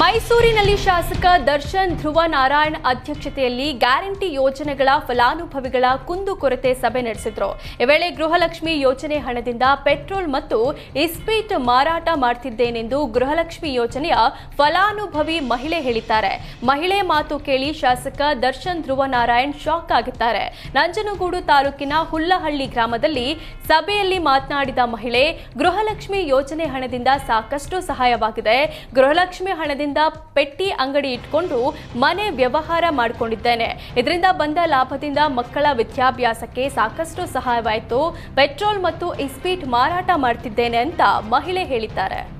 ಮೈಸೂರಿನಲ್ಲಿ ಶಾಸಕ ದರ್ಶನ್ ಧ್ರುವ ನಾರಾಯಣ್ ಅಧ್ಯಕ್ಷತೆಯಲ್ಲಿ ಗ್ಯಾರಂಟಿ ಯೋಜನೆಗಳ ಫಲಾನುಭವಿಗಳ ಕುಂದುಕೊರತೆ ಸಭೆ ನಡೆಸಿದ್ರು. ಈ ವೇಳೆ ಗೃಹಲಕ್ಷ್ಮಿ ಯೋಜನೆ ಹಣದಿಂದ ಪೆಟ್ರೋಲ್ ಮತ್ತು ಇಸ್ಪೀಟ್ ಮಾರಾಟ ಮಾಡ್ತಿದ್ದೇನೆಂದು ಗೃಹಲಕ್ಷ್ಮಿ ಯೋಜನೆಯ ಫಲಾನುಭವಿ ಮಹಿಳೆ ಹೇಳಿದ್ದಾರೆ. ಮಹಿಳೆ ಮಾತು ಕೇಳಿ ಶಾಸಕ ದರ್ಶನ್ ಧ್ರುವ ನಾರಾಯಣ್ ಶಾಕ್ ಆಗಿದ್ದಾರೆ. ನಂಜನಗೂಡು ತಾಲೂಕಿನ ಹುಲ್ಲಹಳ್ಳಿ ಗ್ರಾಮದಲ್ಲಿ ಸಭೆಯಲ್ಲಿ ಮಾತನಾಡಿದ ಮಹಿಳೆ, ಗೃಹಲಕ್ಷ್ಮಿ ಯೋಜನೆ ಹಣದಿಂದ ಸಾಕಷ್ಟು ಸಹಾಯವಾಗಿದೆ. ಗೃಹಲಕ್ಷ್ಮಿ ಹಣದಿಂದ ಪೆಟ್ಟಿ ಅಂಗಡಿ ಇಟ್ಕೊಂಡು ಮನೆ ವ್ಯವಹಾರ ಮಾಡಿಕೊಂಡಿದ್ದೇನೆ. ಇದರಿಂದ ಬಂದ ಲಾಭದಿಂದ ಮಕ್ಕಳ ವಿದ್ಯಾಭ್ಯಾಸಕ್ಕೆ ಸಾಕಷ್ಟು ಸಹಾಯವಾಯಿತು. ಪೆಟ್ರೋಲ್ ಮತ್ತು ಇಸ್ಪೀಟ್ ಮಾರಾಟ ಮಾಡ್ತಿದ್ದೇನೆ ಅಂತ ಮಹಿಳೆ ಹೇಳಿದ್ದಾರೆ.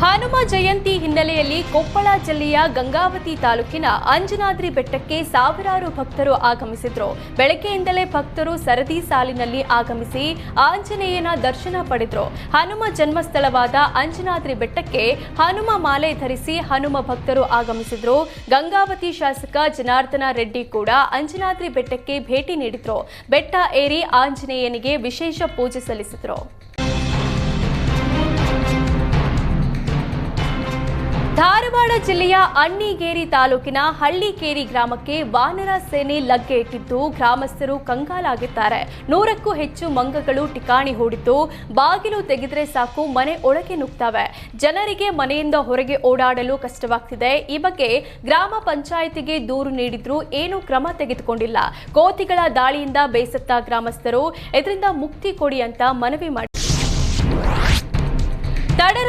ಹನುಮ ಜಯಂತಿ ಹಿನ್ನೆಲೆಯಲ್ಲಿ ಕೊಪ್ಪಳ ಜಿಲ್ಲೆಯ ಗಂಗಾವತಿ ತಾಲೂಕಿನ ಅಂಜನಾದ್ರಿ ಬೆಟ್ಟಕ್ಕೆ ಸಾವಿರಾರು ಭಕ್ತರು ಆಗಮಿಸಿದ್ರು. ಬೆಳಗ್ಗೆಯಿಂದಲೇ ಭಕ್ತರು ಸರದಿ ಸಾಲಿನಲ್ಲಿ ಆಗಮಿಸಿ ಆಂಜನೇಯನ ದರ್ಶನ ಪಡೆದ್ರು. ಹನುಮ ಜನ್ಮಸ್ಥಳವಾದ ಅಂಜನಾದ್ರಿ ಬೆಟ್ಟಕ್ಕೆ ಹನುಮ ಮಾಲೆ ಧರಿಸಿ ಹನುಮ ಭಕ್ತರು ಆಗಮಿಸಿದ್ರು. ಗಂಗಾವತಿ ಶಾಸಕ ಜನಾರ್ದನ ರೆಡ್ಡಿ ಕೂಡ ಅಂಜನಾದ್ರಿ ಬೆಟ್ಟಕ್ಕೆ ಭೇಟಿ ನೀಡಿದ್ರು. ಬೆಟ್ಟ ಏರಿ ಆಂಜನೇಯನಿಗೆ ವಿಶೇಷ ಪೂಜೆ ಸಲ್ಲಿಸಿದ್ರು. ಧಾರವಾಡ ಜಿಲ್ಲೆಯ ಅಣ್ಣಿಗೇರಿ ತಾಲೂಕಿನ ಹಳ್ಳಿಕೇರಿ ಗ್ರಾಮಕ್ಕೆ ವಾನರ ಸೇನೆ ಲಗ್ಗೆ ಇಟ್ಟಿದ್ದು ಗ್ರಾಮಸ್ಥರು ಕಂಗಾಲಾಗಿದ್ದಾರೆ. ನೂರಕ್ಕೂ ಹೆಚ್ಚು ಮಂಗಗಳು ಠಿಕಾಣಿ ಹೂಡಿದ್ದು ಬಾಗಿಲು ತೆಗೆದರೆ ಸಾಕು, ಮನೆ ಒಳಗೆ ನುಗ್ತವೆ. ಜನರಿಗೆ ಮನೆಯಿಂದ ಹೊರಗೆ ಓಡಾಡಲು ಕಷ್ಟವಾಗ್ತಿದೆ. ಈ ಬಗ್ಗೆ ಗ್ರಾಮ ಪಂಚಾಯಿತಿಗೆ ದೂರು ನೀಡಿದ್ರೂ ಏನೂ ಕ್ರಮ ತೆಗೆದುಕೊಂಡಿಲ್ಲ. ಕೋತಿಗಳ ದಾಳಿಯಿಂದ ಬೇಸತ್ತ ಗ್ರಾಮಸ್ಥರು, ಇದರಿಂದ ಮುಕ್ತಿ ಕೊಡಿ ಅಂತ ಮನವಿ ಮಾಡಿ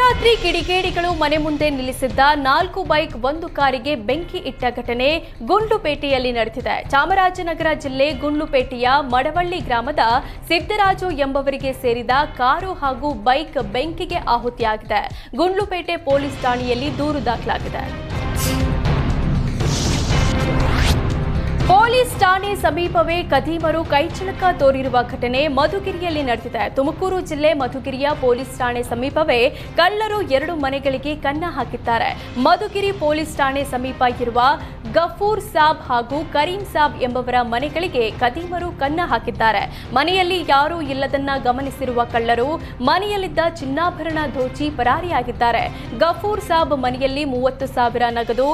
ತಡರಾತ್ರಿ ಕಿಡಿಗೇಡಿಗಳು ಮನೆ ಮುಂದೆ ನಿಲ್ಲಿಸಿದ್ದ ನಾಲ್ಕು ಬೈಕ್ ಒಂದು ಕಾರಿಗೆ ಬೆಂಕಿ ಇಟ್ಟ ಘಟನೆ ಗುಂಡ್ಲುಪೇಟೆಯಲ್ಲಿ ನಡೆದಿದೆ. ಚಾಮರಾಜನಗರ ಜಿಲ್ಲೆ ಗುಂಡ್ಲುಪೇಟೆಯ ಮಡವಳ್ಳಿ ಗ್ರಾಮದ ಸಿದ್ದರಾಜು ಎಂಬವರಿಗೆ ಸೇರಿದ ಕಾರು ಹಾಗೂ ಬೈಕ್ ಬೆಂಕಿಗೆ ಆಹುತಿಯಾಗಿದೆ. ಗುಂಡ್ಲುಪೇಟೆ ಪೊಲೀಸ್ ಠಾಣೆಯಲ್ಲಿ ದೂರು ದಾಖಲಾಗಿದೆ. ಪೊಲೀಸ್ ಠಾಣೆ ಸಮೀಪವೇ ಕದೀಮರು ಕೈಚಳಕ ತೋರಿರುವ ಘಟನೆ ಮಧುಗಿರಿಯಲ್ಲಿ ನಡೆದಿದೆ. ತುಮಕೂರು ಜಿಲ್ಲೆ ಮಧುಗಿರಿಯ ಪೊಲೀಸ್ ಠಾಣೆ ಸಮೀಪವೇ ಕಳ್ಳರು ಎರಡು ಮನೆಗಳಿಗೆ ಕನ್ನ ಹಾಕಿದ್ದಾರೆ. ಮಧುಗಿರಿ ಪೊಲೀಸ್ ಠಾಣೆ ಸಮೀಪ ಇರುವ ಗಫೂರ್ ಸಾಬ್ ಹಾಗೂ ಕರೀಂ ಸಾಬ್ ಎಂಬವರ ಮನೆಗಳಿಗೆ ಕದೀಮರು ಕನ್ನ ಹಾಕಿದ್ದಾರೆ. ಮನೆಯಲ್ಲಿ ಯಾರೂ ಇಲ್ಲದನ್ನ ಗಮನಿಸಿರುವ ಕಳ್ಳರು ಮನೆಯಲ್ಲಿದ್ದ ಚಿನ್ನಾಭರಣ ದೋಚಿ ಪರಾರಿಯಾಗಿದ್ದಾರೆ. ಗಫೂರ್ ಸಾಬ್ ಮನೆಯಲ್ಲಿ ಮೂವತ್ತು ಸಾವಿರ ನಗದು,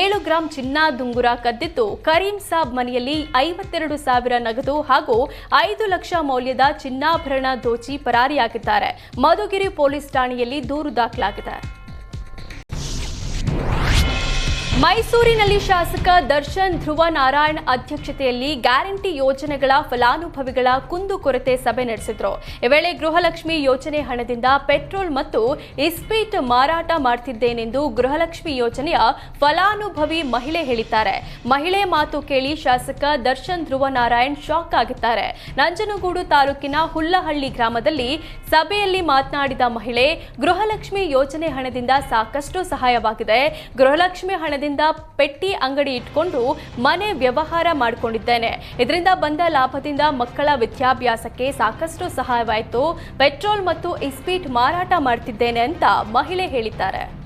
ಏಳು ಗ್ರಾಂ ಚಿನ್ನ ದುಂಗುರ ಕದ್ದಿದ್ದು, ಕರೀಂ ಸಾಬ್ ಮನೆಯಲ್ಲಿ ಐವತ್ತೆರಡು ಸಾವಿರ ನಗದು ಹಾಗೂ ಐದು ಲಕ್ಷ ಮೌಲ್ಯದ ಚಿನ್ನಾಭರಣ ದೋಚಿ ಪರಾರಿಯಾಗಿದ್ದಾರೆ. ಮಧುಗಿರಿ ಪೊಲೀಸ್ ಠಾಣೆಯಲ್ಲಿ ದೂರು ದಾಖಲಾಗಿದೆ. ಮೈಸೂರಿನಲ್ಲಿ ಶಾಸಕ ದರ್ಶನ್ ಧ್ರುವ ನಾರಾಯಣ್ ಅಧ್ಯಕ್ಷತೆಯಲ್ಲಿ ಗ್ಯಾರಂಟಿ ಯೋಜನೆಗಳ ಫಲಾನುಭವಿಗಳ ಕುಂದುಕೊರತೆ ಸಭೆ ನಡೆಸಿದ್ರು. ಈ ವೇಳೆ ಗೃಹಲಕ್ಷ್ಮಿ ಯೋಜನೆ ಹಣದಿಂದ ಪೆಟ್ರೋಲ್ ಮತ್ತು ಇಸ್ಪೀಟ್ ಮಾರಾಟ ಮಾಡ್ತಿದ್ದೇನೆಂದು ಗೃಹಲಕ್ಷ್ಮಿ ಯೋಜನೆಯ ಫಲಾನುಭವಿ ಮಹಿಳೆ ಹೇಳಿದ್ದಾರೆ. ಮಹಿಳೆ ಮಾತು ಕೇಳಿ ಶಾಸಕ ದರ್ಶನ್ ಧ್ರುವ ನಾರಾಯಣ್ ಶಾಕ್ ಆಗಿದ್ದಾರೆ. ನಂಜನಗೂಡು ತಾಲೂಕಿನ ಹುಲ್ಲಹಳ್ಳಿ ಗ್ರಾಮದಲ್ಲಿ ಸಭೆಯಲ್ಲಿ ಮಾತನಾಡಿದ ಮಹಿಳೆ, ಗೃಹಲಕ್ಷ್ಮಿ ಯೋಜನೆ ಹಣದಿಂದ ಸಾಕಷ್ಟು ಸಹಾಯವಾಗಿದೆ. ಗೃಹಲಕ್ಷ್ಮಿ ಹಣದಿಂದ ಪೆಟ್ಟಿ ಅಂಗಡಿ ಇಟ್ಕೊಂಡು ಮನೆ ವ್ಯವಹಾರ ಮಾಡಿಕೊಂಡಿದ್ದೇನೆ. ಇದರಿಂದ ಬಂದ ಲಾಭದಿಂದ ಮಕ್ಕಳ ವಿದ್ಯಾಭ್ಯಾಸಕ್ಕೆ ಸಾಕಷ್ಟು ಸಹಾಯವಾಯಿತು. ಪೆಟ್ರೋಲ್ ಮತ್ತು ಇಸ್ಪೀಟ್ ಮಾರಾಟ ಮಾಡ್ತಿದ್ದೇನೆ ಅಂತ ಮಹಿಳೆ ಹೇಳಿದ್ದಾರೆ.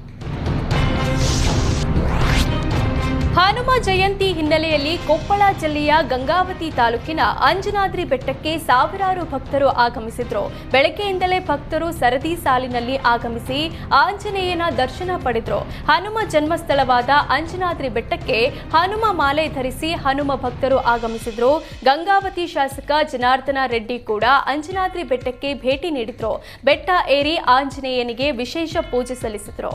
ಹನುಮ ಜಯಂತಿ ಹಿನ್ನೆಲೆಯಲ್ಲಿ ಕೊಪ್ಪಳ ಜಿಲ್ಲೆಯ ಗಂಗಾವತಿ ತಾಲೂಕಿನ ಅಂಜನಾದ್ರಿ ಬೆಟ್ಟಕ್ಕೆ ಸಾವಿರಾರು ಭಕ್ತರು ಆಗಮಿಸಿದ್ರು. ಬೆಳಗ್ಗೆಯಿಂದಲೇ ಭಕ್ತರು ಸರದಿ ಸಾಲಿನಲ್ಲಿ ಆಗಮಿಸಿ ಆಂಜನೇಯನ ದರ್ಶನ ಪಡೆದ್ರು. ಹನುಮ ಜನ್ಮಸ್ಥಳವಾದ ಅಂಜನಾದ್ರಿ ಬೆಟ್ಟಕ್ಕೆ ಹನುಮ ಮಾಲೆ ಧರಿಸಿ ಹನುಮ ಭಕ್ತರು ಆಗಮಿಸಿದ್ರು. ಗಂಗಾವತಿ ಶಾಸಕ ಜನಾರ್ದನ ರೆಡ್ಡಿ ಕೂಡ ಅಂಜನಾದ್ರಿ ಬೆಟ್ಟಕ್ಕೆ ಭೇಟಿ ನೀಡಿದ್ರು. ಬೆಟ್ಟ ಏರಿ ಆಂಜನೇಯನಿಗೆ ವಿಶೇಷ ಪೂಜೆ ಸಲ್ಲಿಸಿದ್ರು.